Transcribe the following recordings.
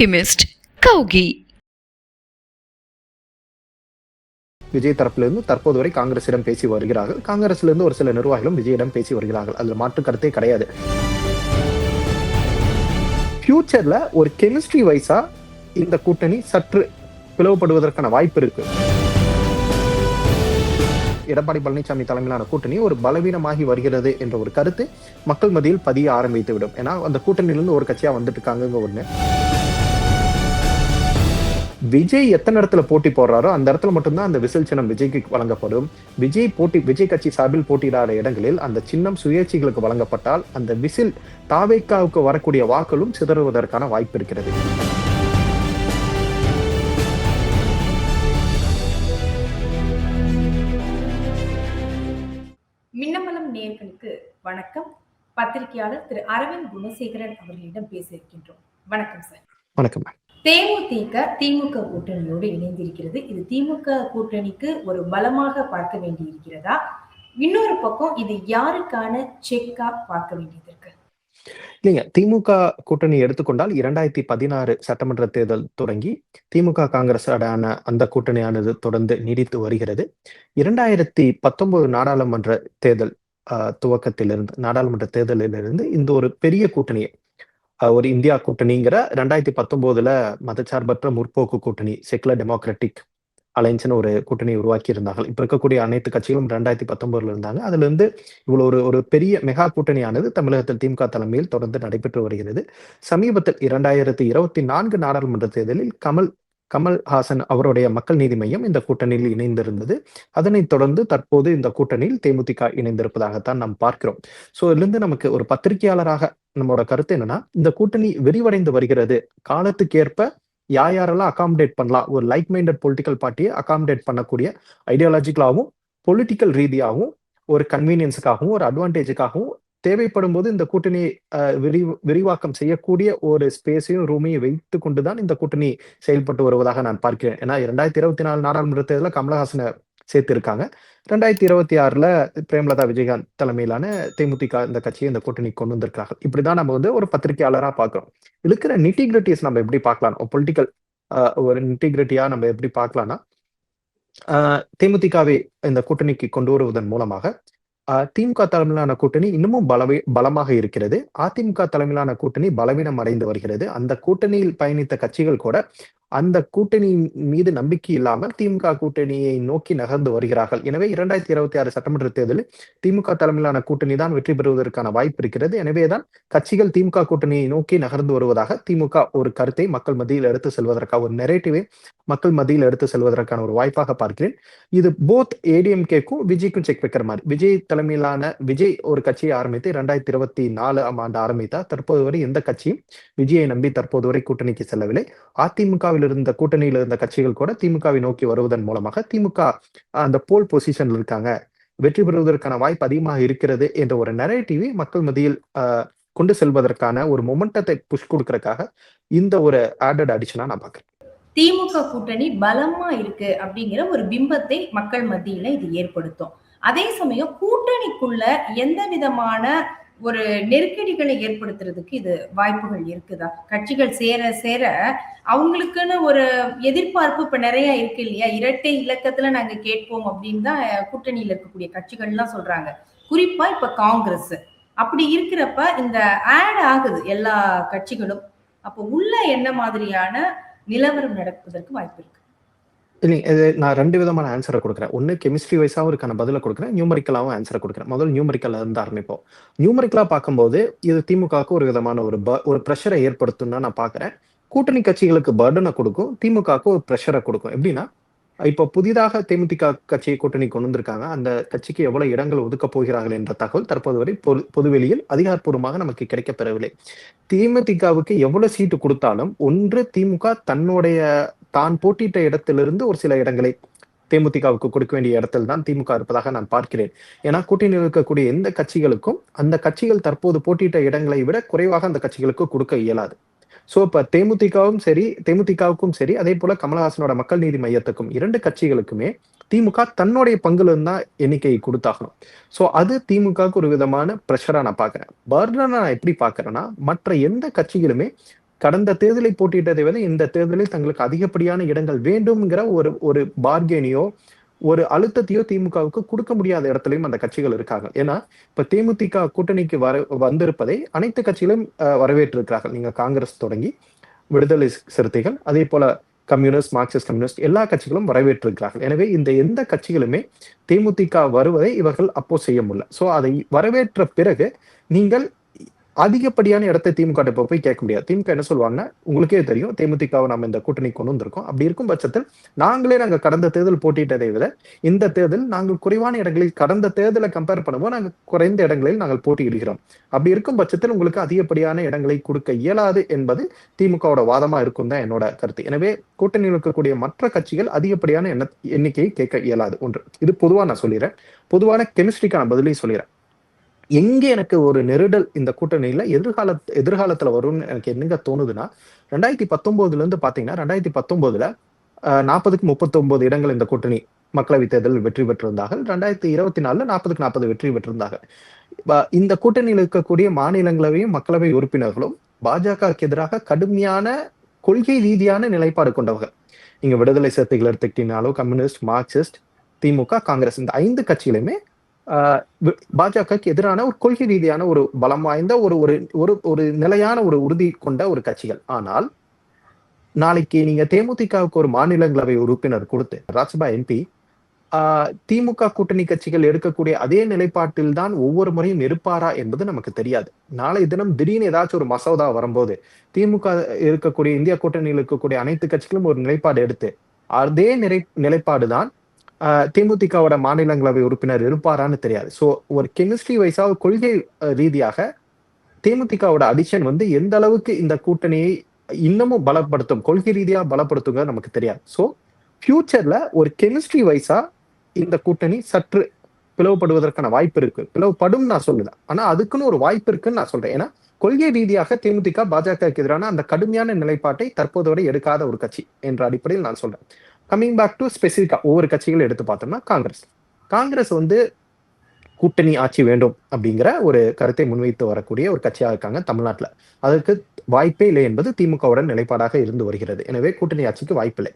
Alchemist, கௌகி Vijay தரப்பிலிருந்து தற்போது வரை காங்கிரசிடம் பேசி வருகிறார்கள். காங்கிரசிலிருந்து ஒரு சில நிர்வாகிகளும் விஜயிடம் பேசி வருகிறார்கள். அதுல மாற்று கருத்தே கிடையாது. ஃபியூச்சர்ல ஒரு கெமிஸ்ட்ரி வைஸா இந்த கூட்டணி சற்று பிளவுபடுவதற்கான வாய்ப்பு இருக்கு. எடப்பாடி பழனிசாமி தலைமையிலான கூட்டணி ஒரு பலவீனமாகி வருகிறது என்ற ஒரு கருத்து மக்கள் மத்தியில் பதிய ஆரம்பித்து விடும் ஏன்னா அந்த கூட்டணியிலிருந்து ஒரு கட்சியா வந்துட்டு இருக்காங்க ஒண்ணு. விஜய் எத்தனை இடத்துல போட்டி போடுறாரோ அந்த இடத்துல மட்டும்தான் அந்த விசில் சின்னம் விஜய்க்கு வழங்கப்படும். விஜய் போட்டி விஜய் கட்சி சார்பில் போட்டியிடாத இடங்களில் அந்த சின்னம் சுயேட்சைகளுக்கு வழங்கப்பட்டால் அந்த விசில் தாவேக்காவுக்கு வரக்கூடிய வாக்களும் சிதறுவதற்கான வாய்ப்பு இருக்கிறது. மின்னமலம் நேயர்களுக்கு வணக்கம். பத்திரிகையாளர் திரு அரவிந்த் குணசேகரன் அவர்களிடம் பேச இருக்கின்றோம் வணக்கம் சார். வணக்கம். ma'am. தேமுதிக திமுக கூட்டணியோடு இணைந்திருக்கிறது. இது திமுக கூட்டணிக்கு ஒரு பலமாக பார்க்க வேண்டியிருக்கிறதா? இன்னொரு பக்கம் இது யாருக்கான செக்கா பார்க்க வேண்டியது இருக்கு? இல்லைங்க திமுக கூட்டணி எடுத்துக்கொண்டால் இரண்டாயிரத்தி பதினாறு சட்டமன்ற தேர்தல் தொடங்கி திமுக காங்கிரஸ் அடான அந்த கூட்டணியானது தொடர்ந்து நீடித்து வருகிறது. இரண்டாயிரத்தி பத்தொன்பது நாடாளுமன்ற தேர்தல் துவக்கத்திலிருந்து நாடாளுமன்ற தேர்தலிலிருந்து இந்த ஒரு பெரிய கூட்டணியை ஒரு இந்தியா கூட்டணிங்கிற ரெண்டாயிரத்தி பத்தொம்போதுல மதச்சார்பற்ற முற்போக்கு கூட்டணி செக்குலர் டெமோக்ராட்டிக் அலைன்ஸ்னு ஒரு கூட்டணி உருவாக்கி இருந்தார்கள். இப்போ இருக்கக்கூடிய அனைத்து கட்சிகளும் ரெண்டாயிரத்தி பத்தொன்பதுல இருந்தாங்க. அதுல இருந்து இவ்வளோ ஒரு ஒரு பெரிய மெகா கூட்டணியானது தமிழகத்தில் திமுக தலைமையில் தொடர்ந்து நடைபெற்று வருகிறது. சமீபத்தில் இரண்டாயிரத்தி இருபத்தி நான்கு நாடாளுமன்ற தேர்தலில் கமல் கமல்ஹாசன் அவருடைய மக்கள் நீதி மையம் இந்த கூட்டணியில் இணைந்திருந்தது. அதனைத் தொடர்ந்து தற்போது இந்த கூட்டணியில் தேமுதிக இணைந்திருப்பதாகத்தான் நாம் பார்க்கிறோம். சோ இதிலிருந்து நமக்கு ஒரு பத்திரிகையாளராக நம்மளோட கருத்து என்னன்னா இந்த கூட்டணி விரிவடைந்து வருகிறது. காலத்துக்கேற்ப யார் யாரெல்லாம் அகாமடேட் பண்ணலாம்? ஒரு லைக் மைண்டட் பொலிட்டிக்கல் பார்ட்டியை அகாமடேட் பண்ணக்கூடிய ஐடியாலஜிக்கலாகவும் பொலிட்டிக்கல் ரீதியாகவும் ஒரு கன்வீனியன்ஸுக்காகவும் ஒரு அட்வான்டேஜுக்காகவும் தேவைப்படும் போது இந்த கூட்டணி விரி விரிவாக்கம் செய்யக்கூடிய ஒரு ஸ்பேஸையும் ரூமையும் வைத்து கொண்டுதான் இந்த கூட்டணி செயல்பட்டு வருவதாக நான் பார்க்கிறேன். ஏன்னா இரண்டாயிரத்தி இருபத்தி நாலு நாடாளுமன்ற தேர்தலில் கமலஹாசனை சேர்த்திருக்காங்க. ரெண்டாயிரத்தி இருபத்தி ஆறுல பிரேமலதா விஜயகாந்த் தலைமையிலான தேமுதிக இந்த கட்சியை இந்த கூட்டணி கொண்டு வந்திருக்காங்க இப்படிதான் நம்ம வந்து ஒரு பத்திரிகையாளரா பார்க்கிறோம். இருக்கிற நிட்டிகிரிட்டிஸ் நம்ம எப்படி பார்க்கலாம்? பொலிட்டிக்கல் ஒரு நிட்டிகிரிட்டியா நம்ம எப்படி பார்க்கலாம்னா தேமுதிகவை இந்த கூட்டணிக்கு கொண்டு வருவதன் மூலமாக திமுக தலைமையிலான கூட்டணி இன்னமும் பலவே பலமாக இருக்கிறது. அதிமுக தலைமையிலான கூட்டணி பலவீனம் அடைந்து வருகிறது. அந்த கூட்டணியில் பயணித்த கட்சிகள் கூட அந்த கூட்டணி மீது நம்பிக்கை இல்லாமல் திமுக கூட்டணியை நோக்கி நகர்ந்து வருகிறார்கள். எனவே இரண்டாயிரத்தி இருபத்தி ஆறு சட்டமன்ற தேர்தலில் திமுக தலைமையிலான கூட்டணி தான் வெற்றி பெறுவதற்கான வாய்ப்பு இருக்கிறது. எனவேதான் கட்சிகள் திமுக கூட்டணியை நோக்கி நகர்ந்து வருவதாக திமுக ஒரு கருத்தை மக்கள் மத்தியில் எடுத்து செல்வதற்காக ஒரு நெரேட்டிவை மக்கள் மத்தியில் எடுத்து செல்வதற்கான ஒரு வாய்ப்பாக பார்க்கிறேன். இது போத் ஏடிஎம்கேக்கும் விஜய்க்கும் செக் வைக்கிற மாதிரி. விஜய் தலைமையிலான விஜய் ஒரு கட்சியை ஆரம்பித்து இரண்டாயிரத்தி இருபத்தி நாலு ஆண்டு ஆரம்பித்தார். தற்போது வரை எந்த கட்சியும் விஜயை நம்பி தற்போது வரை கூட்டணிக்கு செல்லவில்லை. அதிமுக திமுகவில் இருந்த கூட்டணியில் இருந்த கட்சிகள் கூட திமுகவை நோக்கி வருவதன் மூலமாக திமுக அந்த போல் பொசிஷன்ல இருக்காங்க. வெற்றி பெறுவதற்கான வாய்ப்பு அதிகமாக இருக்கிறது என்ற ஒரு நரேட்டிவை மக்கள் மத்தியில் கொண்டு செல்வதற்கான ஒரு மொமெண்டத்தை புஷ் கொடுக்கறதுக்காக இந்த ஒரு ஆடட் அடிஷனா நான் பாக்குறேன் திமுக கூட்டணி பலமா இருக்கு அப்படிங்கிற ஒரு பிம்பத்தை மக்கள் மத்தியில இது ஏற்படுத்தும். அதே சமயம் கூட்டணிக்குள்ள எந்த விதமான ஒரு நெருக்கடிகளை ஏற்படுத்துறதுக்கு இது வாய்ப்புகள் இருக்குதா? கட்சிகள் சேர சேர அவங்களுக்குன்னு ஒரு எதிர்பார்ப்பு இப்ப நிறைய இருக்கு இல்லையா? இரட்டை இலக்கத்துல நாங்க கேட்போம் அப்படின்னு தான் கூட்டணியில இருக்கக்கூடிய கட்சிகள்லாம் சொல்றாங்க. குறிப்பா இப்ப காங்கிரஸ். அப்படி இருக்கிறப்ப இந்த ஆட் ஆகுது எல்லா கட்சிகளும். அப்போ உள்ள என்ன மாதிரியான நிலவரம் நடப்பதற்கு வாய்ப்பு இருக்கு? இல்லைங்க இது நான் ரெண்டு விதமான ஆன்சரை கொடுக்குறேன். ஒன்று கெமிஸ்ட்ரி வைஸாகவும் இருக்கான பதிலை கொடுக்குறேன். நியூமரிக்கலாகவும் ஆன்சரை கொடுக்குறேன். முதல் நியூமரிக்கல்ல இருந்து ஆரம்பிப்போம். நியூமரிக்கலாக பார்க்கும்போது இது திமுகவுக்கு ஒரு விதமான ஒரு ப- ஒரு ப்ரெஷரை ஏற்படுத்தும் நான் பார்க்குறேன். கூட்டணி கட்சிகளுக்கு பர்டனை கொடுக்கும் திமுகவுக்கு ஒரு ப்ரெஷரை கொடுக்கும். எப்படின்னா இப்போ புதிதாக தேமுதிக கட்சியை கூட்டணி கொண்டு வந்திருக்காங்க. அந்த கட்சிக்கு எவ்வளவு இடங்கள் ஒதுக்க போகிறார்கள் என்ற தகவல் தற்போது வரை பொது பொதுவெளியில் அதிகாரப்பூர்வமாக நமக்கு கிடைக்கப்பெறவில்லை தேமுதிகவுக்கு எவ்வளவு சீட்டு கொடுத்தாலும் ஒன்று திமுக தன்னுடைய தான் போட்டியிட்ட இடத்திலிருந்து ஒரு சில இடங்களை தேமுதிகவுக்கு கொடுக்க வேண்டிய இடத்தில் தான் திமுக இருப்பதாக நான் பார்க்கிறேன். ஏன்னா கூட்டணியில் இருக்கக்கூடிய எந்த கட்சிகளுக்கும் அந்த கட்சிகள் தற்போது போட்டியிட்ட இடங்களை விட குறைவாக அந்த கட்சிகளுக்கு கொடுக்க இயலாது. சோ இப்ப தேமுதிகவும் சரி தேமுதிகவுக்கும் சரி அதே போல கமலஹாசனோட மக்கள் நீதி மையத்துக்கும் இரண்டு கட்சிகளுக்குமே திமுக தன்னுடைய பங்குல இருந்தா எண்ணிக்கையை கொடுத்தாகணும். சோ அது திமுகவுக்கு ஒரு விதமான ப்ரெஷரா நான் பாக்குறேன் பர்டனை நான் எப்படி பாக்குறேன்னா மற்ற எந்த கட்சிகளுமே கடந்த தேர்தலை போட்டியிட்டதை விட இந்த தேர்தலில் தங்களுக்கு அதிகப்படியான இடங்கள் வேண்டும்ங்கிற ஒரு ஒரு பார்கெனியோ ஒரு அழுத்தத்தையோ திமுகவுக்கு கொடுக்க முடியாத இடத்துலயும் அந்த கட்சிகள் இருக்காங்க. ஏன்னா இப்ப தேமுதிக கூட்டணிக்கு வர வந்திருப்பதை அனைத்து கட்சிகளும் வரவேற்றிருக்கிறார்கள். நீங்க காங்கிரஸ் தொடங்கி விடுதலை சிறுத்தைகள் அதே போல கம்யூனிஸ்ட் மார்க்சிஸ்ட் கம்யூனிஸ்ட் எல்லா கட்சிகளும் வரவேற்றிருக்கிறார்கள். எனவே இந்த எந்த கட்சிகளுமே தேமுதிக வருவதை இவர்கள் அப்போ செய்ய முடியல. சோ அதை வரவேற்ற பிறகு நீங்கள் அதிகப்படியான இடத்தை திமுக இப்போ போய் கேட்க முடியாது. திமுக என்ன சொல்லுவாங்கன்னா உங்களுக்கே தெரியும் தேமுதிகவை நம்ம இந்த கூட்டணி கொண்டு வந்திருக்கோம். அப்படி இருக்கும் பட்சத்தில் நாங்களே நாங்கள் கடந்த தேர்தல் போட்டியிட்டதை விட இந்த தேர்தல் நாங்கள் குறைவான இடங்களில் கடந்த தேர்தலை கம்பேர் பண்ணும்போது நாங்கள் குறைந்த இடங்களில் நாங்கள் போட்டியிடுகிறோம். அப்படி இருக்கும் பட்சத்தில் உங்களுக்கு அதிகப்படியான இடங்களை கொடுக்க இயலாது என்பது திமுகவோட வாதமா இருக்கும் தான் என்னோட கருத்து. எனவே கூட்டணியில் இருக்கக்கூடிய மற்ற கட்சிகள் அதிகப்படியான எண்ணிக்கையை கேட்க இயலாது. ஒன்று. இது பொதுவாக நான் சொல்லிடுறேன். பொதுவான கெமிஸ்ட்ரிக்கான பதிலையும் சொல்லிடுறேன். எங்கே எனக்கு ஒரு நெருடல் இந்த கூட்டணியில் எதிர்கால எதிர்காலத்தில் வரும்னு எனக்கு என்னங்க தோணுதுன்னா ரெண்டாயிரத்தி பத்தொம்போதுலேருந்து பார்த்தீங்கன்னா ரெண்டாயிரத்தி பத்தொம்போதில் நாற்பதுக்கு முப்பத்தொம்போது இடங்கள் இந்த கூட்டணி மக்களவை தேர்தலில் வெற்றி பெற்றிருந்தார்கள். ரெண்டாயிரத்தி இருபத்தி நாலில் நாற்பதுக்கு நாற்பது வெற்றி பெற்றிருந்தார்கள். இந்த கூட்டணியில் இருக்கக்கூடிய மாநிலங்களவையும் மக்களவை உறுப்பினர்களும் பாஜகவுக்கு எதிராக கடுமையான கொள்கை ரீதியான நிலைப்பாடு கொண்டவர்கள். நீங்க விடுதலை சிறுத்தைகள் எடுத்துக்கிட்டீங்கனாலும் கம்யூனிஸ்ட் மார்க்சிஸ்ட் திமுக காங்கிரஸ் இந்த ஐந்து கட்சியிலுமே பாஜகவுக்கு எதிரான ஒரு கொள்கை ரீதியான ஒரு பலம் வாய்ந்த ஒரு ஒரு ஒரு ஒரு நிலையான ஒரு உறுதி கொண்ட ஒரு கட்சிகள். ஆனால் நாளைக்கு நீங்க தேமுதிகவுக்கு ஒரு மாநிலங்களவை உறுப்பினர் கொடுத்து ராஜ்சபா எம்பி திமுக கூட்டணி கட்சிகள் எடுக்கக்கூடிய அதே நிலைப்பாட்டில் தான் ஒவ்வொரு முறையும் இருப்பாரா என்பது நமக்கு தெரியாது. நாளை தினம் திடீர்னு ஏதாச்சும் ஒரு மசோதா வரும்போது திமுக இருக்கக்கூடிய இந்திய கூட்டணியில் இருக்கக்கூடிய அனைத்து கட்சிகளும் ஒரு நிலைப்பாடு எடுத்து அதே நிலை நிலைப்பாடு தான் தேமுதிகவோட மாநிலங்களவை உறுப்பினர் இருப்பாரான்னு தெரியாது. ஸோ ஒரு கெமிஸ்ட்ரி வைஸாக கொள்கை ரீதியாக தேமுதிகவோட அடிஷன் வந்து எந்த அளவுக்கு இந்த கூட்டணியை இன்னமும் பலப்படுத்தும் கொள்கை ரீதியா பலப்படுத்துங்க நமக்கு தெரியாது. ஸோ ஃபியூச்சர்ல ஒரு கெமிஸ்ட்ரி வைஸா இந்த கூட்டணி சற்று பிளவுபடுவதற்கான வாய்ப்பு இருக்கு. பிளவுபடும் நான் சொல்லல. ஆனா அதுக்குன்னு ஒரு வாய்ப்பு இருக்குன்னு நான் சொல்றேன். ஏன்னா கொள்கை ரீதியாக தேமுதிக பாஜகவுக்கு எதிரான அந்த கடுமையான நிலைப்பாட்டை தற்போதோட எடுக்காத ஒரு கட்சி என்ற அடிப்படையில் நான் சொல்றேன். கம்மிங் பேக் டு ஸ்பெசிஃபிக்காக ஒவ்வொரு கட்சிகள் எடுத்து பார்த்தோம்னா காங்கிரஸ். காங்கிரஸ் வந்து கூட்டணி ஆட்சி வேண்டும் அப்படிங்கிற ஒரு கருத்தை முன்வைத்து வரக்கூடிய ஒரு கட்சியாக இருக்காங்க தமிழ்நாட்டில். அதற்கு வாய்ப்பே இல்லை என்பது திமுகவோட நிலைப்பாடாக இருந்து வருகிறது. எனவே கூட்டணி ஆட்சிக்கு வாய்ப்பில்லை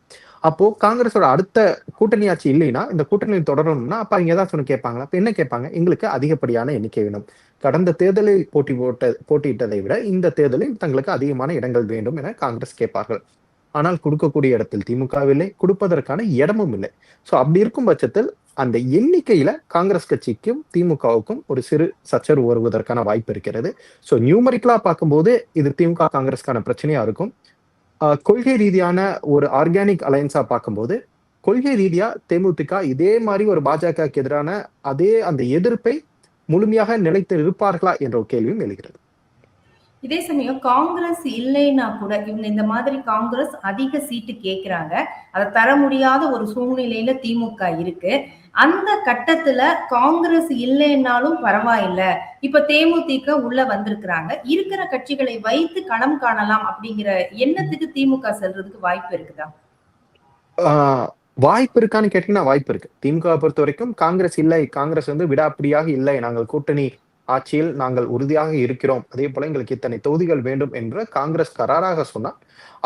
அப்போ காங்கிரஸோட அடுத்த கூட்டணி ஆட்சி இல்லைன்னா இந்த கூட்டணி தொடரணும்னா அப்ப அவங்க ஏதாச்சும் ஒன்று கேட்பாங்களா? அப்ப என்ன கேட்பாங்க? எங்களுக்கு அதிகப்படியான எண்ணிக்கை வேணும். கடந்த தேர்தலில் போட்டி போட்ட போட்டியிட்டதை விட இந்த தேர்தலில் தங்களுக்கு அதிகமான இடங்கள் வேண்டும் என காங்கிரஸ் கேட்பார்கள். ஆனால் கொடுக்கக்கூடிய இடத்தில் திமுகவில்லை கொடுப்பதற்கான இடமும் இல்லை. ஸோ அப்படி இருக்கும் பட்சத்தில் அந்த எண்ணிக்கையில காங்கிரஸ் கட்சிக்கும் திமுகவுக்கும் ஒரு சிறு சச்சரவு வருவதற்கான வாய்ப்பு இருக்கிறது. ஸோ நியூமரிக்கலா பார்க்கும்போது இது திமுக காங்கிரஸ்க்கான பிரச்சனையா இருக்கும். கொள்கை ரீதியான ஒரு ஆர்கானிக் அலையன்ஸா பார்க்கும்போது கொள்கை ரீதியா தேமுதிக இதே மாதிரி ஒரு பாஜகவுக்கு எதிரான அதே அந்த எதிர்ப்பை முழுமையாக நிலைத்து இருப்பார்களா என்ற ஒரு கேள்வியும் எழுகிறது. இதே சமயம் காங்கிரஸ் இல்லைன்னா கூட இவங்க இந்த மாதிரி காங்கிரஸ் அதிக சீட்டு கேட்கிறாங்க அதை தர முடியாத ஒரு சூழ்நிலையில திமுக இருக்கு. அந்த கட்டத்துல காங்கிரஸ் இல்லைன்னாலும் பரவாயில்ல. இப்ப தேமுதிக உள்ள வந்திருக்கிறாங்க. இருக்கிற கட்சிகளை வைத்து களம் காணலாம் அப்படிங்கிற எண்ணத்துக்கு திமுக செல்றதுக்கு வாய்ப்பு இருக்குதா? வாய்ப்பு இருக்கான்னு கேட்டீங்கன்னா வாய்ப்பு இருக்கு. திமுக பொறுத்த வரைக்கும் காங்கிரஸ் இல்லை. காங்கிரஸ் வந்து விடாப்பிடியாக இல்லை. நாங்கள் கூட்டணி ஆட்சியில் நாங்கள் உறுதியாக இருக்கிறோம். அதே போல எங்களுக்கு இத்தனை தொகுதிகள் வேண்டும் என்று காங்கிரஸ் கராராக சொன்னால்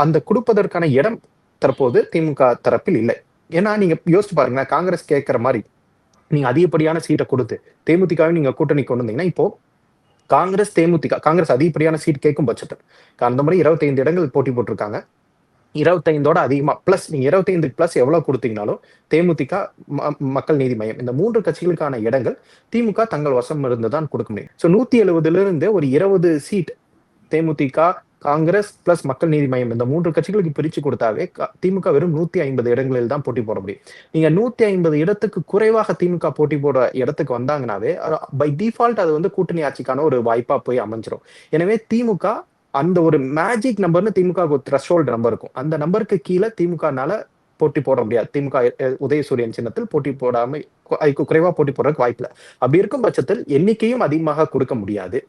அந்த கொடுப்பதற்கான இடம் தற்போது திமுக தரப்பில் இல்லை. ஏன்னா நீங்க யோசிச்சு பாருங்களேன் காங்கிரஸ் கேட்கிற மாதிரி நீங்க அதிகப்படியான சீட்டை கொடுத்து தேமுதிகாவை நீங்க கூட்டணி கொண்டு வந்தீங்கன்னா இப்போ காங்கிரஸ் தேமுதிக காங்கிரஸ் அதிகப்படியான சீட் கேட்கும் பட்சத்தில். அந்த முறை இருபத்தைந்து இடங்கள் போட்டி போட்டிருக்காங்க. இருபத்தைந்தோட அதிகமா பிளஸ் நீங்க இருபத்தைந்து பிளஸ் எவ்வளவு கொடுத்தீங்கனாலும் தேமுதிக மக்கள் நீதி மையம். இந்த மூன்று கட்சிகளுக்கான இடங்கள் திமுக தங்கள் வசம் இருந்து தான் கொடுக்க முடியும். ஸோ நூத்தி எழுபதுல இருந்து ஒரு இருபது சீட் தேமுதிக காங்கிரஸ் பிளஸ் மக்கள் நீதி மையம். இந்த மூன்று கட்சிகளுக்கு பிரிச்சு கொடுத்தாவே திமுக வெறும் நூத்தி ஐம்பது இடங்களில் தான் போட்டி போட முடியும். நீங்க நூத்தி ஐம்பது இடத்துக்கு குறைவாக திமுக போட்டி போட இடத்துக்கு வந்தாங்கனாவே பை டிஃபால்ட் அது வந்து கூட்டணி ஆட்சிக்கான ஒரு வாய்ப்பா போய் அமைஞ்சிரும். எனவே திமுக அந்த ஒரு மேஜிக் நம்பர்னு திமுக ஒரு த்ரெஷோல்டு நம்பர் இருக்கும். அந்த நம்பருக்கு கீழே திமுகனால போட்டி போட முடியாது. திமுக உதயசூரியன் சின்னத்தில் போட்டி போடாம அதுக்கு குறைவா போட்டி போடுறதுக்கு வாய்ப்பு இல்லை அப்படி இருக்கும் பட்சத்தில் எண்ணிக்கையும் அதிகமாக கொடுக்க முடியாது.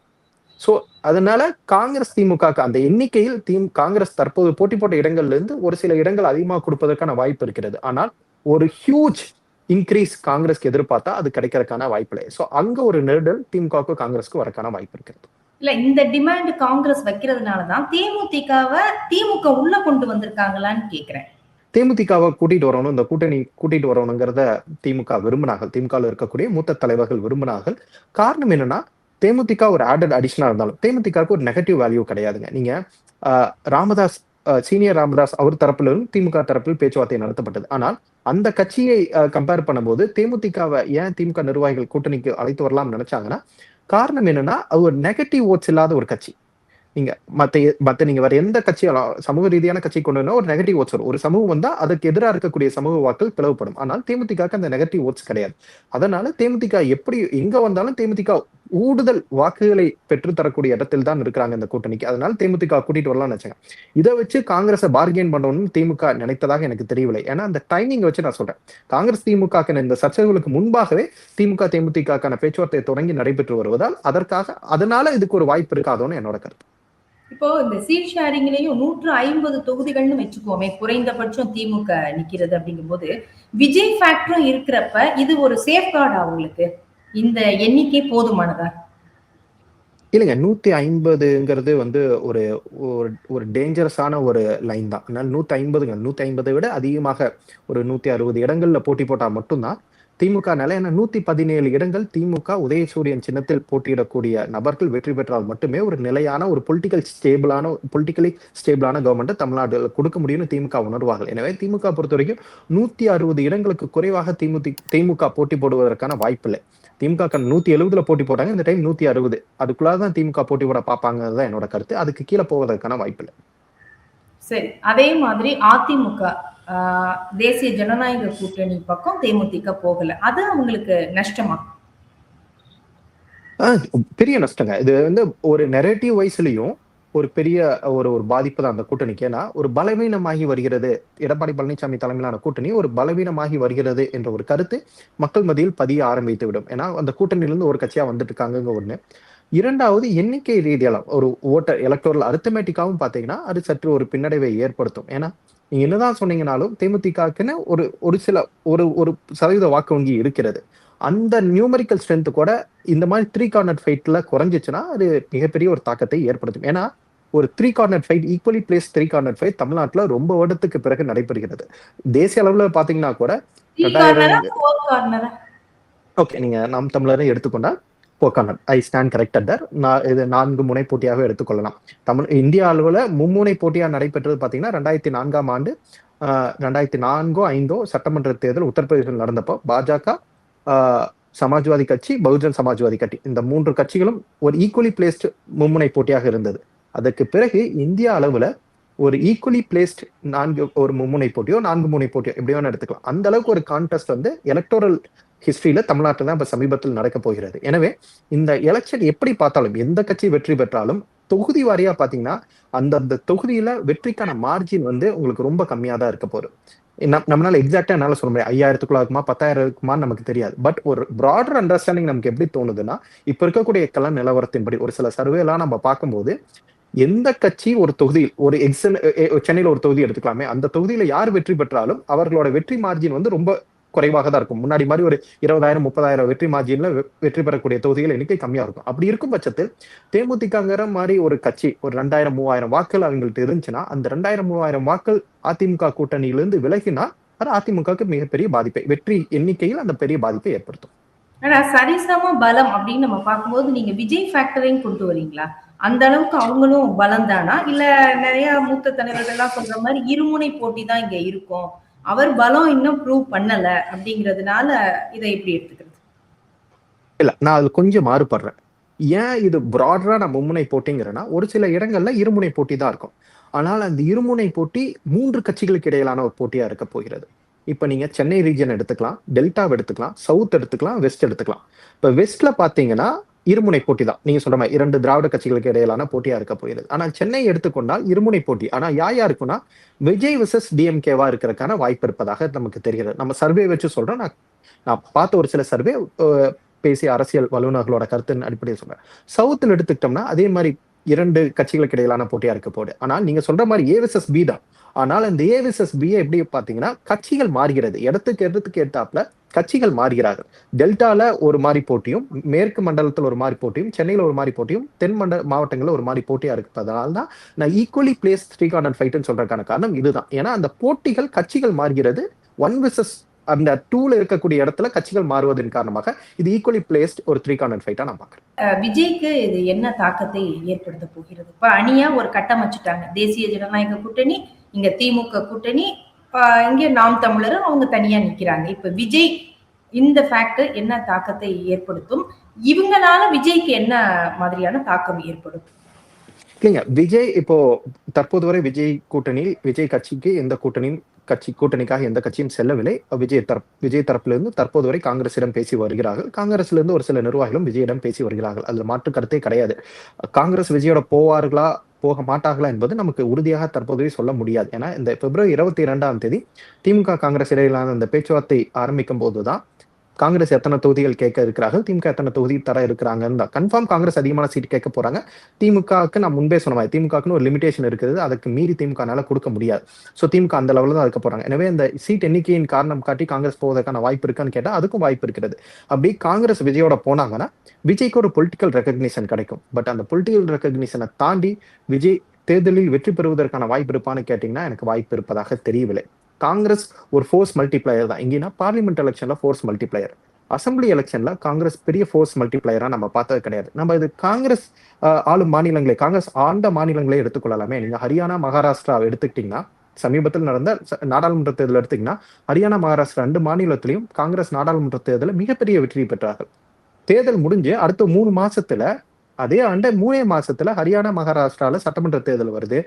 ஸோ அதனால காங்கிரஸ் திமுக அந்த எண்ணிக்கையில் தீம் காங்கிரஸ் தற்போது போட்டி போட்ட இடங்கள்ல இருந்து ஒரு சில இடங்கள் அதிகமாக கொடுப்பதற்கான வாய்ப்பு இருக்கிறது. ஆனால் ஒரு ஹியூஜ் இன்க்ரீஸ் காங்கிரஸ்க்கு எதிர்பார்த்தா அது கிடைக்கிறதுக்கான வாய்ப்பு இல்லை ஸோ அங்க ஒரு நெருடல் திமுகவுக்கு காங்கிரஸ்க்கு வரக்கான வாய்ப்பு இருக்கிறது. இல்ல இந்த டிமாண்ட் காங்கிரஸ் வைக்கிறதுனாலதான் தேமுதிகவை திமுக உள்ள கொண்டு வந்திருக்காங்களான்னு கேக்குறேன். தேமுதிகவை கூட்டிட்டு வரணும் இந்த கூட்டணி கூட்டிட்டு வரணுங்கிறத திமுக விரும்பினார்கள். திமுகவில் இருக்கக்கூடிய மூத்த தலைவர்கள் விரும்பினார்கள். காரணம் என்னன்னா தேமுதிக ஒரு ஆடட் அடிஷனா இருந்தாலும் தேமுதிகவுக்கு ஒரு நெகட்டிவ் வேல்யூ கிடையாதுங்க. நீங்க ஆஹ், ராமதாஸ் சீனியர் ராமதாஸ் அவர் தரப்பிலும் திமுக தரப்பில் பேச்சுவார்த்தை நடத்தப்பட்டது. ஆனால் அந்த கட்சியை கம்பேர் பண்ணும்போது தேமுதிகவை ஏன் திமுக நிர்வாகிகள் கூட்டணிக்கு அழைத்து வரலாம்னு நினைச்சாங்கன்னா காரணம் என்னன்னா அது ஒரு நெகட்டிவ் ஓட்ஸ் இல்லாத ஒரு கட்சி. நீங்க மத்த மத்த நீங்க வேற எந்த கட்சியாலும் சமூக ரீதியான கட்சி கொண்டு வந்தா ஒரு நெகட்டிவ் ஓட்ஸ் வரும். ஒரு சமூகம் வந்தா அதுக்கு எதிராக இருக்கக்கூடிய சமூக வாக்கள் பிளவுபடும். ஆனால் தேமுதிகாக்கு அந்த நெகட்டிவ் ஓட்ஸ் கிடையாது. அதனால தேமுதிக எப்படி எங்க வந்தாலும் தேமுதிக கூடுதல் வாக்குகளை பெற்றுத்தரக்கூடிய இடத்தில் தான் இருக்கிறாங்க இந்த கூட்டணிக்கு. அதனால தேமுதிக கூட்டிட்டு வரலாம்னு வச்சாங்க இதை வச்சு காங்கிரஸை பார்கெயின் பண்ணணும்னு திமுக நினைத்ததாக எனக்கு தெரியவில்லை. ஏன்னா அந்த டைமிங் வச்சு நான் சொல்றேன். காங்கிரஸ் திமுக இந்த சர்ச்சைகளுக்கு முன்பாகவே திமுக தேமுதிகக்கான பேச்சுவார்த்தை தொடங்கி நடைபெற்று வருவதால் அதற்காக அதனால இதுக்கு ஒரு வாய்ப்பு இருக்காதோன்னு என்னோட கருத்து. இப்போ இந்த சீட் ஷேரிங்லயும் நூற்று ஐம்பது தொகுதிகள்னு வச்சுக்கோமே குறைந்தபட்சம் திமுக நிக்கிறது அப்படிங்கும்போது விஜய் ஃபேக்டரும் இருக்கிறப்ப இது ஒரு சேஃப்கார்டா அவங்களுக்கு இந்த எண்ணிக்கை போதுமானதா? இல்லைங்க நூத்தி ஐம்பதுங்கிறது வந்து ஒரு ஒரு ஒரு டேஞ்சரஸான ஒரு லைன் தான். அதனால நூத்தி ஐம்பதுங்க. நூத்தி ஐம்பதை விட அதிகமாக ஒரு நூத்தி அறுபது இடங்கள்ல போட்டி போட்டா மட்டும்தான் திமுக ஏன்னா நூத்தி பதினேழு இடங்கள் திமுக உதயசூரியன் சின்னத்தில் போட்டியிடக்கூடிய நபர்கள் வெற்றி பெற்றால் மட்டுமே ஒரு நிலையான ஒரு பொலிட்டிக்கல் ஸ்டேபிளான பொலிட்டிக்கலி ஸ்டேபிளான கவர்மெண்ட் தமிழ்நாட்டில் கொடுக்க முடியும்னு திமுக உணர்வார்கள். எனவே திமுக பொறுத்த வரைக்கும் நூத்தி அறுபது இடங்களுக்கு குறைவாக திமுக திமுக போட்டி போடுவதற்கான வாய்ப்பில்லை. திமுக நூத்தி எழுபதுல போட்டி போட்டாங்க. இந்த டைம் நூத்தி அறுபது. அதுக்குள்ளாதான் திமுக போட்டி போட பார்ப்பாங்கிறது தான் என்னோட கருத்து. அதுக்கு கீழே போவதற்கான வாய்ப்பில்லை சரி. அதே மாதிரி அதிமுக தேசிய ஜனநாயக கூட்டணி பக்கம் தேமுதிக போகல. அது அவங்களுக்கு நஷ்டமா? பெரிய நஷ்டங்க. இது வந்து ஒரு நெரேட்டிவ் வைஸ்லயும் ஒரு பெரிய ஒரு ஒரு பாதிப்பு தான் அந்த கூட்டணிக்கு. ஏன்னா ஒரு பலவீனமாகி வருகிறது. எடப்பாடி பழனிசாமி தலைமையிலான கூட்டணி ஒரு பலவீனமாகி வருகிறது என்ற ஒரு கருத்து மக்கள் மத்தியில் பதிய ஆரம்பித்து விடும் ஏன்னா அந்த கூட்டணியிலிருந்து ஒரு கட்சியா வந்துட்டு இருக்காங்க ஒண்ணு. இரண்டாவது எண்ணிக்கை ரீதியால ஒரு ஓட்டர் எலக்டோரல் அரித்தமேட்டிக்காவும் பாத்தீங்கன்னா அது சற்று ஒரு பின்னடைவை ஏற்படுத்தும். ஏன்னா நீங்க என்னதான் சொன்னீங்கனாலும் தேமுதிகக்குன்னு ஒரு ஒரு சில ஒரு ஒரு சதவீத வாக்கு வங்கி இருக்கிறது. அந்த நியூமரிக்கல் ஸ்ட்ரென்த் கூட இந்த மாதிரி த்ரீ கார்னர் ஃபைட்ல குறைஞ்சிச்சுன்னா அது மிகப்பெரிய ஒரு தாக்கத்தை ஏற்படுத்தும். ஏன்னா ஒரு three corner fight equally place three corner fight தமிழ்நாட்டுல ரொம்ப வருடத்துக்கு பிறகு நடைபெறுகிறது. தேசிய அளவுல பாத்தீங்கன்னா கூட ஓகே நீங்க நாம் தமிழரை எடுத்துக்கொண்டா போக்கானர் ஐ ஸ்டாண்ட் கரெக்டட் தர் நான் இது நான்கு முனை போட்டியாக எடுத்துக்கொள்ளலாம். தமிழ் இந்தியா அளவுல மும்முனை போட்டியா நடைபெற்றது பாத்தீங்கன்னா ரெண்டாயிரத்தி நான்காம் ஆண்டு ரெண்டாயிரத்தி நான்கோ ஐந்தோ சட்டமன்ற தேர்தல் உத்தரப்பிரதேசத்தில் நடந்தப்போ பாஜக சமாஜ்வாதி கட்சி பகுஜன் சமாஜ்வாதி கட்சி. இந்த மூன்று கட்சிகளும் ஒரு ஈக்குவலி பிளேஸ்டு மும்முனை போட்டியாக இருந்தது. அதற்கு பிறகு இந்தியா அளவுல ஒரு ஈக்குவலி பிளேஸ்ட் நான்கு ஒரு மும்முனை போட்டியோ நான்கு முனை போட்டியோ எப்படி வேணா எடுத்துக்கலாம். அந்த அளவுக்கு ஒரு கான்டெஸ்ட் வந்து எலக்டோரல் ஹிஸ்டரியில தமிழ்நாட்டில் தான் இப்ப சமீபத்தில் நடக்க போகிறது. எனவே இந்த எலெக்ஷன் எப்படி பார்த்தாலும் எந்த கட்சி வெற்றி பெற்றாலும் தொகுதி வாரியா பாத்தீங்கன்னா அந்தந்த தொகுதியில வெற்றிக்கான மார்ஜின் வந்து உங்களுக்கு ரொம்ப கம்மியா தான் இருக்க போகுது. நம்மளால எக்ஸாக்டா என்னால சொல்ல முடியாது. ஐயாயிரத்துக்குள்ள இருக்குமா பத்தாயிரம் இருக்குமா நமக்கு தெரியாது. பட் ஒரு ப்ராடர் அண்டர்ஸ்டாண்டிங் நமக்கு எப்படி தோணுதுன்னா இப்ப இருக்கக்கூடிய கல நிலவரத்தின்படி ஒரு சில சர்வே எல்லாம் நம்ம பார்க்கும்போது எந்த கட்சி ஒரு தொகுதியில் ஒரு எக்ஸன் சென்னையில் ஒரு தொகுதி எடுத்துக்கலாமே அந்த தொகுதியில யார் வெற்றி பெற்றாலும் அவர்களோட வெற்றி மார்ஜின் வந்து ரொம்ப குறைவாக தான் இருக்கும். முன்னாடி மாதிரி ஒரு இருபதாயிரம் முப்பதாயிரம் வெற்றி மார்ஜின்ல வெற்றி பெறக்கூடிய தொகுதிகள் எண்ணிக்கை கம்மியா இருக்கும். அப்படி இருக்கும் பட்சத்தில் தேமுதிகங்கிற மாதிரி ஒரு கட்சி ஒரு ரெண்டாயிரம் மூவாயிரம் வாக்கள் அவங்கள்ட்ட இருந்துச்சுன்னா அந்த ரெண்டாயிரம் மூவாயிரம் வாக்கள் அதிமுக கூட்டணியிலிருந்து விலகினா அது அதிமுகவுக்கு மிகப்பெரிய பாதிப்பை வெற்றி எண்ணிக்கையில் அந்த பெரிய பாதிப்பை ஏற்படுத்தும். ஆனா சரிசம பலம் அப்படின்னு நம்ம பார்க்கும்போது நீங்க விஜய் ஃபேக்டரையும் கொண்டு வரீங்களா? அந்த அளவுக்கு அவங்களும் பலம் தானா? இல்ல நிறைய மூத்த தலைவர்கள்லாம் சொல்ற மாதிரி இருமுனை போட்டி தான் இங்க இருக்கும். அவர் பலம் இன்னும் ப்ரூவ் பண்ணல அப்படிங்கிறதுனால இதை எப்படி எடுத்துக்கிறது? இல்ல நான் அது கொஞ்சம் மாறுபடுறேன். ஏன் இது ப்ராடரா நான் மும்முனை போட்டிங்கிறேன்னா ஒரு சில இடங்கள்ல இருமுனை போட்டி தான் இருக்கும். ஆனால் அந்த இருமுனை போட்டி மூன்று கட்சிகளுக்கு இடையிலான ஒரு போட்டியா இருக்க போகிறது. இப்போ நீங்கள் சென்னை ரீஜன் எடுத்துக்கலாம் டெல்டாவை எடுத்துக்கலாம் சவுத் எடுத்துக்கலாம் வெஸ்ட் எடுத்துக்கலாம். இப்போ வெஸ்ட்ல பார்த்தீங்கன்னா இருமுனை போட்டி தான். நீங்க சொல்ற மாதிரி இரண்டு திராவிட கட்சிகளுக்கு இடையிலான போட்டியா இருக்க போயிருது ஆனால் சென்னை எடுத்துக்கொண்டால் இருமுனை போட்டி. ஆனா யா யாருக்குன்னா விஜய் விசஸ் டிஎம்கேவா இருக்கிறதுக்கான வாய்ப்பு இருப்பதாக நமக்கு தெரிகிறது. நம்ம சர்வே வச்சு சொல்றோம் நான் நான் பார்த்த ஒரு சில சர்வே பேசிய அரசியல் வல்லுநர்களோட கருத்தின் அடிப்படையில் சொல்றேன். சவுத்தில் எடுத்துக்கிட்டோம்னா அதே மாதிரி இரண்டு கட்சிகளுக்கு இடையிலான போட்டியா இருக்க போகுது. ஆனால் நீங்க சொல்ற மாதிரி ஏ விசஸ் பி தான். ஆனால் அந்த ஏவிஎஸ்எஸ் பிஏ எப்படி பார்த்தீங்கன்னா கட்சிகள் மாறுகிறது. இடத்துக்கு இடத்துக்கு ஏற்றாப்புல கட்சிகள் மாறுகிறார்கள். டெல்டால ஒரு மாதிரி போட்டியும் மேற்கு மண்டலத்தில் ஒரு மாதிரி போட்டியும் சென்னையில் ஒரு மாதிரி போட்டியும் தென் மண்டல மாவட்டங்களில் ஒரு மாதிரி போட்டியா இருப்பதனால தான் நான் ஈக்குவலி பிளேஸ் த்ரீ கார்னர் ஃபைட்னு சொல்றதுக்கான காரணம் இதுதான். ஏன்னா அந்த போட்டிகள் கட்சிகள் மாறுகிறது. ஒன் விசஸ் அந்த டூல இருக்கக்கூடிய இடத்துல கட்சிகள் மாறுவதன் காரணமாக இது ஈக்குவலி பிளேஸ்ட் ஒரு த்ரீ கார்னர் ஃபைட்டா நான் பாக்குறேன் விஜய்க்கு இது என்ன தாக்கத்தை ஏற்படுத்த போகிறது? இப்ப அணியா ஒரு கட்டமைச்சிட்டாங்க. தேசிய ஜனநாயக கூட்டணி இங்க திமுக கூட்டணி இங்கே நாம் தமிழரும் அவங்க தனியா நிக்கிறாங்க. இப்ப விஜய் இந்த ஃபேக்டர் என்ன தாக்கத்தை ஏற்படுத்தும்? இவங்களால விஜய்க்கு என்ன மாதிரியான தாக்கம் ஏற்படும்? இல்லைங்க விஜய் இப்போ தற்போது வரை விஜய் கூட்டணி விஜய் கட்சிக்கு எந்த கூட்டணியும் கட்சி கூட்டணிக்காக எந்த கட்சியும் செல்லவில்லை. விஜய் தரப் விஜய் தரப்பிலிருந்து தற்போது வரை காங்கிரசிடம் பேசி வருகிறார்கள். காங்கிரஸிலிருந்து ஒரு சில நிர்வாகிகளும் விஜயிடம் பேசி வருகிறார்கள். அதுல மாற்று கருத்தே கிடையாது. காங்கிரஸ் விஜயோட போவார்களா போக மாட்டார்களா என்பது நமக்கு உறுதியாக தற்போதைய சொல்ல முடியாது. ஏன்னா இந்த பிப்ரவரி இருபத்தி இரண்டாம் தேதி திமுக காங்கிரஸ் இடையிலான அந்த பேச்சுவார்த்தை ஆரம்பிக்கும் போதுதான் காங்கிரஸ் எத்தனை தொகுதிகள் கேட்க இருக்கிறார்கள்? திமுக எத்தனை தொகுதி தர இருக்கிறாங்கன்னு தான். கன்ஃபார்ம் காங்கிரஸ் அதிகமான சீட் கேட்க போறாங்க. திமுகவுக்கு நான் முன்பே சொன்ன மாதிரி திமுகவுக்குன்னு ஒரு லிமிடேஷன் இருக்குது. அதுக்கு மீறி திமுகனால கொடுக்க முடியாது. ஸோ திமுக அந்த லெவலில் தான் இருக்க போறாங்க. எனவே இந்த சீட் எண்ணிக்கையின் காரணம் காட்டி காங்கிரஸ் போவதற்கான வாய்ப்பு இருக்கான்னு கேட்டால் அதுக்கும் வாய்ப்பு இருக்கிறது. அப்படி காங்கிரஸ் விஜயோட போனாங்கன்னா விஜய்க்கு ஒரு பொலிட்டிக்கல் ரெகக்னிஷன் கிடைக்கும். பட் அந்த பொலிட்டிக்கல் ரெகக்னிஷனை தாண்டி விஜய் தேர்தலில் வெற்றி பெறுவதற்கான வாய்ப்பு இருப்பான்னு கேட்டீங்கன்னா எனக்கு வாய்ப்பு இருப்பதாக தெரியவில்லை. காங்கிரஸ் ஒரு ஃபோர்ஸ் மல்டிப்ளையர் தான். இங்கன்னா பார்லிமெண்ட் எலெக்ஷன்ல ஃபோர்ஸ் மல்டிப்ளையர் அசம்பிளி எலெக்ஷன்ல காங்கிரஸ் பெரிய ஃபோர்ஸ் மல்டிப்ளையரா நம்ம பார்த்தது கிடையாது. நம்ம இது காங்கிரஸ் ஆளும் மாநிலங்களே காங்கிரஸ் ஆண்ட மாநிலங்களே எடுத்துக்கொள்ளலாமே. நீங்க ஹரியானா மகாராஷ்டிரா எடுத்துக்கிட்டீங்கன்னா சமீபத்தில் நடந்த நாடாளுமன்ற தேர்தல் எடுத்தீங்கன்னா ஹரியானா மகாராஷ்டிரா ரெண்டு மாநிலத்திலையும் காங்கிரஸ் நாடாளுமன்ற தேர்தலில் மிகப்பெரிய வெற்றி பெற்றார்கள். தேர்தல் முடிஞ்சு அடுத்த மூணு மாசத்துல அதே ஆண்டு மூணே மாசத்துல ஹரியானா மகாராஷ்டிரால சட்டமன்ற தேர்தல் வருது.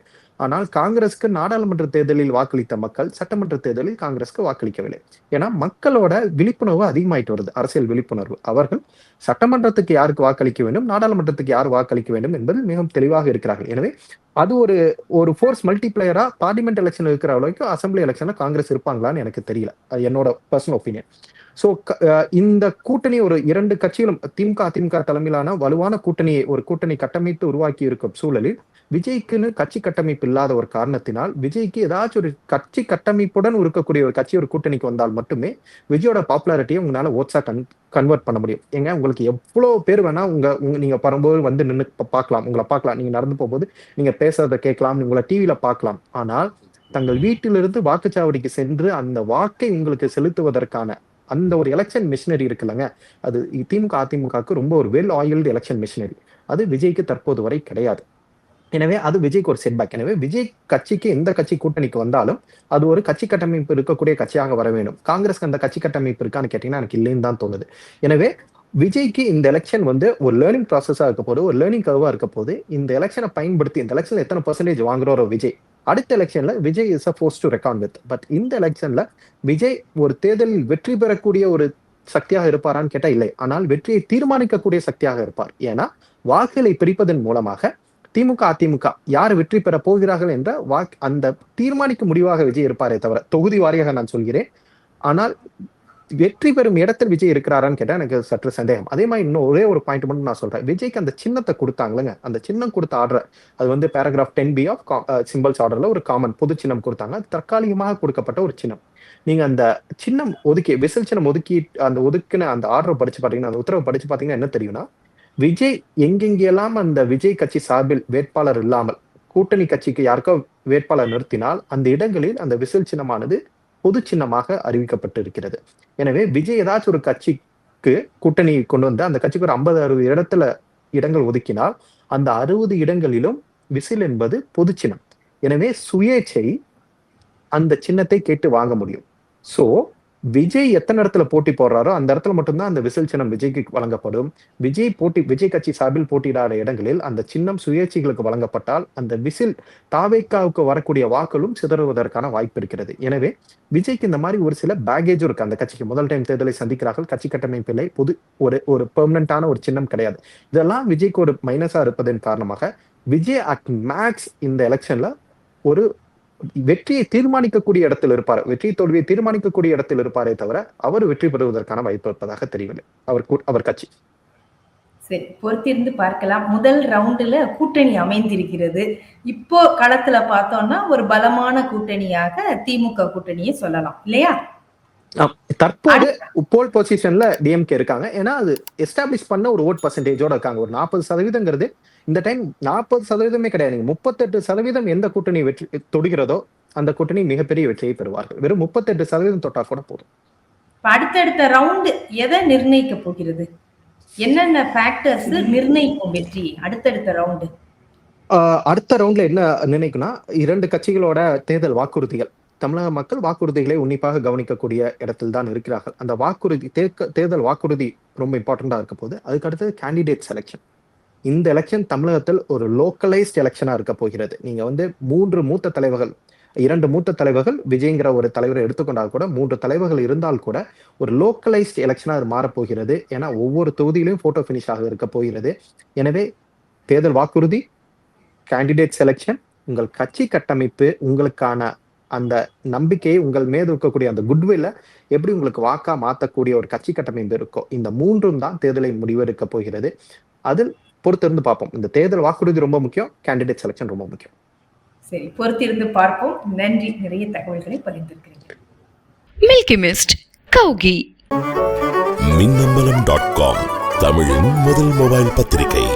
ஆனால் காங்கிரஸ்க்கு நாடாளுமன்ற தேர்தலில் வாக்களித்த மக்கள் சட்டமன்ற தேர்தலில் காங்கிரஸ்க்கு வாக்களிக்கவில்லை. ஏன்னா மக்களோட விழிப்புணர்வு அதிகமாயிட்டு வருது. அரசியல் விழிப்புணர்வு. அவர்கள் சட்டமன்றத்துக்கு யாருக்கு வாக்களிக்க வேண்டும் நாடாளுமன்றத்துக்கு யார் வாக்களிக்க வேண்டும் என்பது மிகவும் தெளிவாக இருக்கிறார்கள். எனவே அது ஒரு ஒரு ஃபோர்ஸ் மல்டிபிளேயரா பார்லிமெண்ட் எலெக்ஷன் இருக்கிற அளவுக்கு அசம்பிளி எலெக்ஷன்ல காங்கிரஸ் இருப்பாங்களான்னு எனக்கு தெரியல. அது என்னோட பர்சனல் ஒப்பீனியன் ஸோ இந்த கூட்டணி ஒரு இரண்டு கட்சிகளும் திமுக அதிமுக தலைமையிலான வலுவான கூட்டணியை ஒரு கூட்டணி கட்டமைத்து உருவாக்கி இருக்கும் சூழலில் விஜய்க்குன்னு கட்சி கட்டமைப்பு இல்லாத ஒரு காரணத்தினால் விஜய்க்கு ஏதாச்சும் ஒரு கட்சி கட்டமைப்புடன் இருக்கக்கூடிய ஒரு கட்சி ஒரு கூட்டணிக்கு வந்தால் மட்டுமே விஜயோட பாப்புலாரிட்டியை உங்களால ஓட்ஸா கன் கன்வெர்ட் பண்ண முடியும். ஏங்க உங்களுக்கு எவ்வளவு பேர் வேணா உங்க நீங்க பரம்போது வந்து நின்று பார்க்கலாம். உங்களை பார்க்கலாம். நீங்க நடந்து போகும்போது நீங்க பேசுறத கேட்கலாம். உங்களை டிவியில பார்க்கலாம். ஆனால் தங்கள் வீட்டிலிருந்து வாக்குச்சாவடிக்கு சென்று அந்த வாக்கை உங்களுக்கு செலுத்துவதற்கான அந்த ஒரு எலெக்ஷன் மிஷினரி இருக்குல்லங்க. அது திமுக அதிமுகவுக்கு ரொம்ப ஒரு வெல் ஆயில்டு எலெக்ஷன் மிஷினரி அது விஜய்க்கு தற்போது வரை கிடையாது. எனவே அது விஜய்க்கு ஒரு செட்பேக் எனவே விஜய் கட்சிக்கு எந்த கட்சி கூட்டணிக்கு வந்தாலும் அது ஒரு கட்சி கட்டமைப்பு இருக்கக்கூடிய கட்சியாக வர வேண்டும். காங்கிரஸ்க்கு அந்த கட்சி கட்டமைப்பு இருக்கான்னு கேட்டீங்கன்னா எனக்கு இல்லைன்னு தான் தோணுது. எனவே விஜய்க்கு இந்த எலெக்ஷன் வந்து ஒரு லேர்னிங் ப்ராசஸாக இருக்க போது ஒரு லேர்னிங் கர்வாக இருக்க போது இந்த எலெக்ஷனை பயன்படுத்தி இந்த எலெக்ஷன்ல எத்தனை பர்சன்டேஜ் வாங்குறோரோ விஜய். அடுத்த எலெக்ஷன்ல Vijay is a force to record with but இந்த எலெக்ஷன்ல விஜய் ஒரு தேர்தலில் வெற்றி பெறக்கூடிய ஒரு சக்தியாக இருப்பாரான்னு கேட்டால் இல்லை. ஆனால் வெற்றியை தீர்மானிக்கக்கூடிய சக்தியாக இருப்பார். ஏன்னா வாக்குகளை பிரிப்பதன் மூலமாக திமுக அதிமுக யார் வெற்றி பெற போகிறார்கள் என்ற வாக் அந்த தீர்மானிக்க முடிவாக விஜய் இருப்பாரே தவிர தொகுதி வாரியாக நான் சொல்கிறேன். ஆனால் வெற்றி பெறும் இடத்தில் விஜய் இருக்கிறாரான்னு கேட்டா எனக்கு சற்று சந்தேகம். அதே மாதிரி இன்னும் ஒரே ஒரு பாயிண்ட் மட்டும் நான் சொல்றேன். விஜய்க்கு அந்த சின்னத்தை கொடுத்தாங்களேங்க. அந்த சின்னம் கொடுத்த ஆர்டர் அது வந்து paragraph ten B of symbols ஆர்டர்ல ஒரு காமன் பொது சின்னம் கொடுத்தாங்க. அது தற்காலிகமாக கொடுக்கப்பட்ட ஒரு சின்னம். நீங்க அந்த சின்னம் ஒதுக்கி விசில் சின்னம் ஒதுக்கி அந்த ஒதுக்கின அந்த ஆர்டர் படிச்சு பாத்தீங்கன்னா அந்த உத்தரவு படிச்சு பாத்தீங்கன்னா என்ன தெரியும்னா விஜய் எங்கெங்கெல்லாம் அந்த விஜய் கட்சி சார்பில் வேட்பாளர் இல்லாமல் கூட்டணி கட்சிக்கு யாருக்கோ வேட்பாளர் நிறுத்தினால் அந்த இடங்களில் அந்த விசில் சின்னமானது பொது சின்னமாக அறிவிக்கப்பட்டிருக்கிறது. எனவே விஜய் ஏதாச்சும் ஒரு கட்சிக்கு கூட்டணி கொண்டு வந்து அந்த கட்சிக்கு ஒரு ஐம்பது அறுபது இடத்துல இடங்கள் ஒதுக்கினால் அந்த அறுபது இடங்களிலும் விசில் என்பது பொது சின்னம். எனவே சுயேச்சை அந்த சின்னத்தை கேட்டு வாங்க முடியும். சோ விஜய் எத்தனை இடத்துல போட்டி போடுறாரோ அந்த இடத்துல மட்டும்தான் அந்த விசில் சின்னம் விஜய்க்கு வழங்கப்படும். விஜய் போட்டி விஜய் கட்சி சார்பில் போட்டியிடாத இடங்களில் அந்த சின்னம் சுயேட்சைகளுக்கு வழங்கப்பட்டால் அந்த விசில் தாவேக்காவுக்கு வரக்கூடிய வாக்களும் சிதறுவதற்கான வாய்ப்பு இருக்கிறது. எனவே விஜய்க்கு இந்த மாதிரி ஒரு சில பேகேஜும் இருக்கு. அந்த கட்சிக்கு முதல் டைம் தேர்தலை சந்திக்கிறார்கள். கட்சி கட்டமைப்பில்லை பொது ஒரு ஒரு பெர்மனண்டான ஒரு சின்னம் கிடையாது. இதெல்லாம் விஜய்க்கு ஒரு மைனஸா இருப்பதன் காரணமாக விஜய் அட் மேக்ஸ் இந்த எலெக்ஷன்ல ஒரு வெற்றியை தீர்மானிக்கக்கூடிய இடத்தில் இருப்பார். வெற்றி தோல்வியை தீர்மானிக்கக்கூடிய இடத்தில் இருப்பாரே தவிர அவர் வெற்றி பெறுவதற்கான வாய்ப்பு இருப்பதாக தெரியவில்லை. அவர் அவர் கட்சி. சரி பொறுத்திருந்து பார்க்கலாம். முதல் ரவுண்டுல கூட்டணி அமைந்திருக்கிறது. இப்போ களத்துல பார்த்தோம்னா ஒரு பலமான கூட்டணியாக திமுக கூட்டணியை சொல்லலாம். இல்லையா? தற்போது போல் பொசிஷன்ல டிஎம்கே இருக்காங்க. ஏன்னா அது எஸ்டாப்ளிஷ் பண்ண ஒரு ஓட் பர்சன்டேஜோட இருக்காங்க. ஒரு நாற்பது சதவீதங்கிறது இந்த டைம் நாற்பது சதவீதமே கிடையாது. முப்பத்தெட்டு சதவீதம் எந்த கூட்டணி வெற்றி தொடுகிறதோ அந்த கூட்டணி மிகப்பெரிய வெற்றியை பெறுவார்கள். வெறும் முப்பத்தெட்டு சதவீதம் தொட்டா கூட போதும். அடுத்தடுத்த ரவுண்டு எதை நிர்ணயிக்க போகிறது? என்னென்ன ஃபேக்டர்ஸ் நிர்ணயிக்கும் வெற்றி அடுத்தடுத்த ரவுண்டு அடுத்த ரவுண்ட்ல என்ன நினைக்குன்னா இரண்டு கட்சிகளோட தேர்தல் வாக்குறுதிகள். தமிழக மக்கள் வாக்குறுதிகளை உன்னிப்பாக கவனிக்கக்கூடிய இடத்தில் தான் இருக்கிறார்கள். அந்த வாக்குறுதி தேர்தல் வாக்குறுதி ரொம்ப இம்பார்ட்டண்டா இருக்க போது அதுக்கு அடுத்தது கேண்டிடேட் செலெக்ஷன் இந்த எலெக்ஷன் தமிழகத்தில் ஒரு லோக்கலைஸ்ட் எலெக்ஷனா இருக்க போகிறது. நீங்க வந்து மூன்று மூத்த தலைவர்கள் இரண்டு மூத்த தலைவர்கள் விஜய்ங்கிற ஒரு தலைவரை எடுத்துக்கொண்டால் கூட மூன்று தலைவர்கள் இருந்தால் கூட ஒரு லோக்கலைஸ்ட் எலெக்ஷனாக அது மாறப்போகிறது ஏன்னா ஒவ்வொரு தொகுதியிலும் போட்டோ ஆக இருக்க போகிறது. எனவே தேர்தல் வாக்குறுதி கேண்டிடேட் செலெக்ஷன் உங்கள் கட்சி கட்டமைப்பு உங்களுக்கான அந்த நம்பிக்கையை உங்கள் மீது இருக்கக்கூடிய அந்த குட்வில்ல எப்படி உங்களுக்கு வாக்கா மாற்றக்கூடிய ஒரு கட்சி கட்டமைப்பு இருக்கோ இந்த மூன்றும் தான் தேர்தலை முடிவெடுக்க போகிறது. அதில் பொறுத்திருந்து பார்ப்போம். இந்த தேர்தல் வாக்குறுதி ரொம்ப முக்கியம் கேண்டிடேட் செலெக்ஷன் ரொம்ப முக்கியம். சரி பொறுத்திருந்து பார்ப்போம். நன்றி. நிறைய தகவல்களை பகிர்ந்திருக்கிறீங்க மில்கி மிஸ்ட் கௌகி மின்னம்பலம் டாட் காம் தமிழின் முதல் மொபைல் பத்திரிகை.